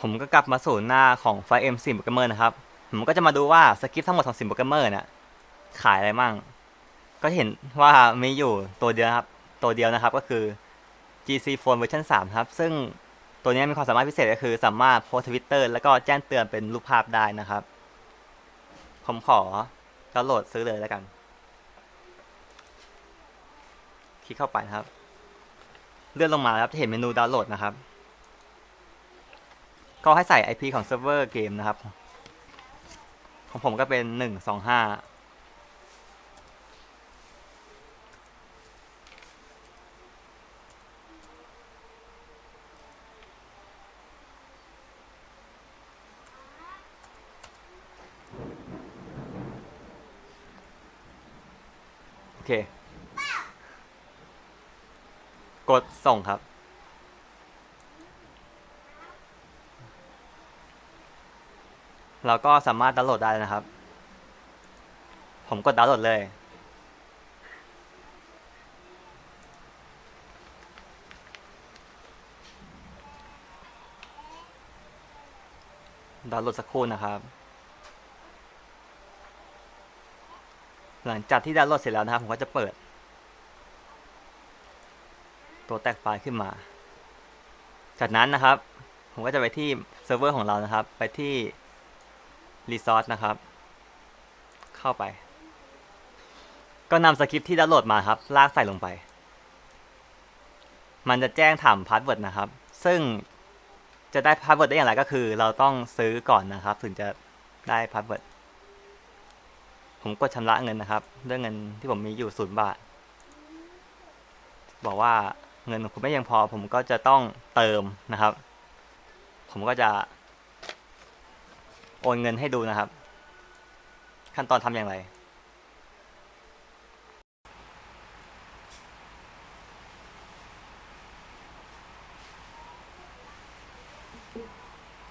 ผมก็กลับมาสู่หน้าของไฟเอ็มซิมโปรแกรมเมอร์นะครับ ผมก็จะมาดูว่าสคริปต์ทั้งหมดของซิมโปรแกรมเมอร์เนี่ยขายอะไรมั่ง ก็เห็นว่ามีอยู่ตัวเดียวครับ ตัวเดียวนะครับก็คือ GC Phone เวอร์ชัน3ครับ ซึ่งตัวนี้มีความสามารถพิเศษก็คือสามารถโพสทวิตเตอร์แล้วก็แจ้งเตือนเป็นรูปภาพได้นะครับ ผมขอดาวน์โหลดซื้อเลยแล้วกัน คลิกเข้าไปครับ เลื่อนลงมาแล้วจะเห็นเมนูดาวน์โหลดนะครับ ก็ให้ใส่ IP ของเซิร์ฟเวอร์เกมนะครับ ของผมก็เป็น 125โอเค กดส่งครับ เราก็สามารถดาวน์โหลดได้นะครับ ผมกดดาวน์โหลดเลย ดาวน์โหลดสักครู่นะครับ หลังจากที่ดาวน์โหลดเสร็จแล้วนะครับ ผมก็จะเปิด ตัวแตกไฟล์ขึ้นมา จากนั้นนะครับ ผมก็จะไปที่เซิร์ฟเวอร์ของเรานะครับ ไปที่ Resource นะครับ เข้าไป ก็นำสคริปที่ดาวน์โหลดมาครับ ลากใส่ลงไป มันจะแจ้งถามพาสเวิร์ดนะครับ ซึ่งจะได้พาสเวิร์ดได้อย่างไรก็คือ เราต้องซื้อก่อนนะครับ ถึงจะได้พาสเวิร์ดผมกดชำระเงินนะครับ ด้วยเงินที่ผมมีอยู่ศูนย์บาท บอกว่าเงินของคุณไม่ยังพอ ผมก็จะต้องเติมนะครับ ผมก็จะ โอนเงินให้ดูนะครับ ขั้นตอนทำอย่างไร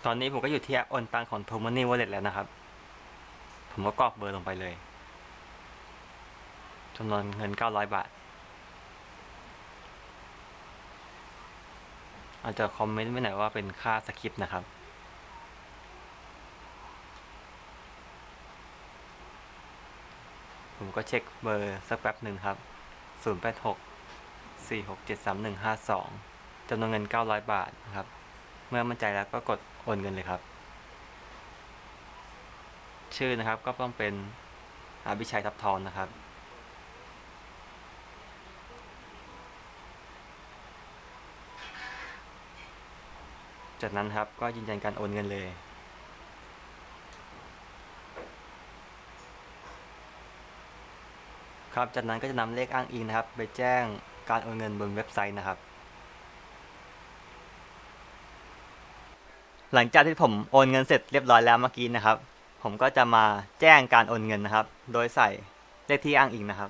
ตอนนี้ผมก็อยู่ที่แอปโอนตังของ t o m o n y Wallet แล้วนะครับ ผมก็กรอกเบอร์ลงไปเลยจำนวนเงิน 900 บาท อาจจะคอมเมนต์ไว้หน่อยว่าเป็นค่าสคริปต์นะครับ ผมก็เช็คเบอร์สักแป๊บหนึ่งครับ 086 4673152จำนวนเงิน 900 บาทนะครับ เมื่อมั่นใจแล้วก็กดโอนเงินเลยครับ ชื่อนะครับก็ต้องเป็นอาบิชัยทับทองนะครับจากนั้นครับก็ยืนยันการโอนเงินเลย ครับจากนั้นก็จะนำเลขอ้างอิงนะครับ ไปแจ้งการโอนเงินบนเว็บไซต์นะครับ หลังจากที่ผมโอนเงินเสร็จเรียบร้อยแล้วเมื่อกี้นะครับ ผมก็จะมาแจ้งการโอนเงินนะครับ โดยใส่เลขที่อ้างอิงนะครับ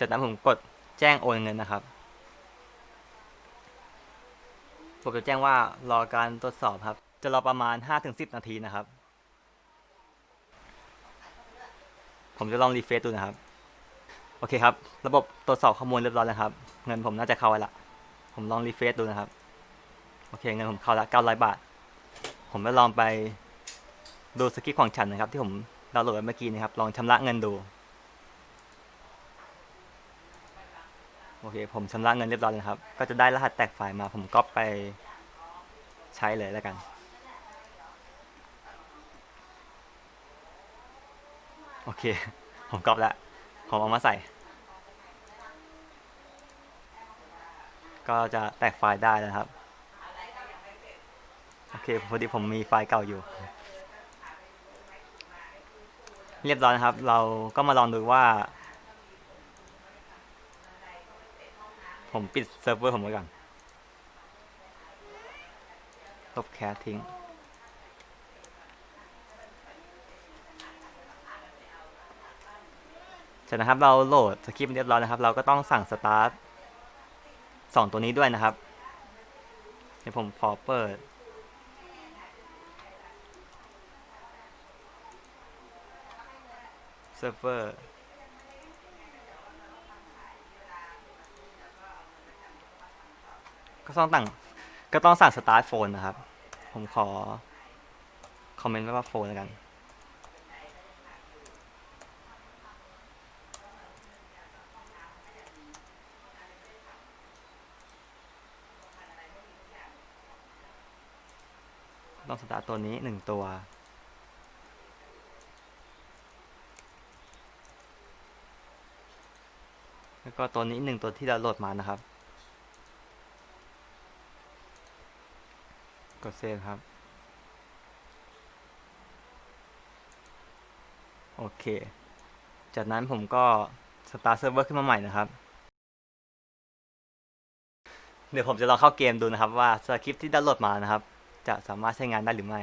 จากนั้นผมกดแจ้งโอนเงินนะครับผมจะแจ้งว่ารอการตรวจสอบครับ จะรอประมาณ 5-10 นาทีนะครับ ผมจะลองรีเฟซดูนะครับ โอเคครับ ระบบตรวจสอบข้อมูลเรียบร้อยแล้วครับ เงินผมน่าจะเข้าไปละผมลองรีเฟซดูนะครับ โอเค เงินผมเข้าละ900 บาท ผมจะลองไปดูสคริปของฉันนะครับ ที่ผมดาวน์โหลดเมื่อกี้นะครับ ลองชำระเงินดู โอเค ผมชำระเงินเรียบร้อยแล้วครับ ก็จะได้รหัสแตกไฟล์มา ผมก็ไปใช้เลยแล้วกัน โอเค ผมก๊อปแล้ว ผมเอามาใส่ ก็จะแตกไฟล์ได้นะครับ โอเค พอดีผมมีไฟล์เก่าอยู่ เรียบร้อยนะครับ เราก็มาลองดูว่า ผมปิดเซิร์ฟเวอร์ผมไว้ก่อนลบแคสทิ้ง เสร็จนะครับเราโหลดสคริปต์เรียบร้อยนะครับ เราก็ต้องสั่งสตาร์ทสองตัวนี้ด้วยนะครับ เดี๋ยวผมพอเปิด เซิร์ฟเวอร์ ก็ต้องตั้งก็ต้องสั่งสตาร์ทโฟนนะครับ ผมขอ คอมเมนต์ว้ว่าโฟนแล้วกัน ต้องสตาร์ทตัวนี้หนึ่งตัวแล้วก็ตัวนี้หนึ่งตัวที่เราโหลดมานะครับ กดเซฟครับ โอเค จากนั้นผมก็สตาร์ทเซิร์ฟเวอร์ขึ้นมาใหม่นะครับ เดี๋ยวผมจะลองเข้าเกมดูนะครับว่าสคริปที่ดาวน์โหลดมานะครับ จะสามารถใช้งานได้หรือไม่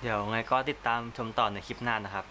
เดี๋ยวไงก็ติดตามชมต่อในคลิปหน้านะครับ